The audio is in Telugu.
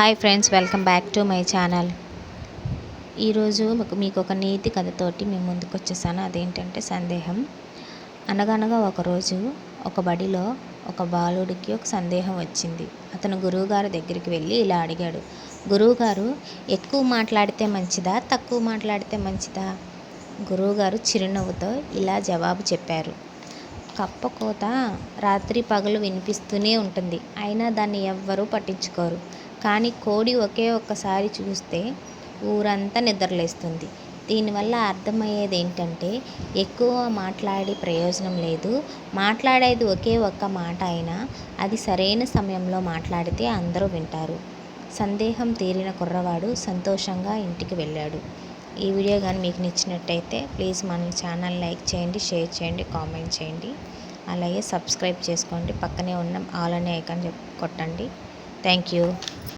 Hi friends welcome back to my channel. ఈరోజు మీకు- ఒక నీతి కథతోటి మేము ముందుకు వచ్చేసాను అదేంటంటే సందేహం. అనగనగా ఒకరోజు ఒక బడిలో ఒక బాలుడికి ఒక సందేహం వచ్చింది. అతను గురువుగారి దగ్గరికి వెళ్ళి ఇలా అడిగాడు. గురువుగారు ఎక్కువ మాట్లాడితే మంచిదా తక్కువ మాట్లాడితే మంచిదా? గురువుగారు చిరునవ్వుతో ఇలా జవాబు చెప్పారు. కప్పకోత రాత్రి పగలు వినిపిస్తూనే ఉంటుంది. అయినా దాన్ని ఎవ్వరూ పట్టించుకోరు. కానీ కోడి ఒకే ఒక్కసారి చూస్తే ఊరంతా నిద్రలేస్తుంది. దీనివల్ల అర్థమయ్యేది ఏంటంటే ఎక్కువ మాట్లాడి ప్రయోజనం లేదు. మాట్లాడేది ఒకే ఒక్క మాట అయినా అది సరైన సమయంలో మాట్లాడితే అందరూ వింటారు. సందేహం తీరిన కుర్రవాడు సంతోషంగా ఇంటికి వెళ్ళాడు. ఈ వీడియో కానీ మీకు నచ్చినట్టయితే ప్లీజ్ మన ఛానల్ లైక్ చేయండి షేర్ చేయండి కామెంట్ చేయండి. అలాగే సబ్స్క్రైబ్ చేసుకోండి. పక్కనే ఉన్న ఆల్ అనే ఐకాన్ చెప్ కొట్టండి. Thank you.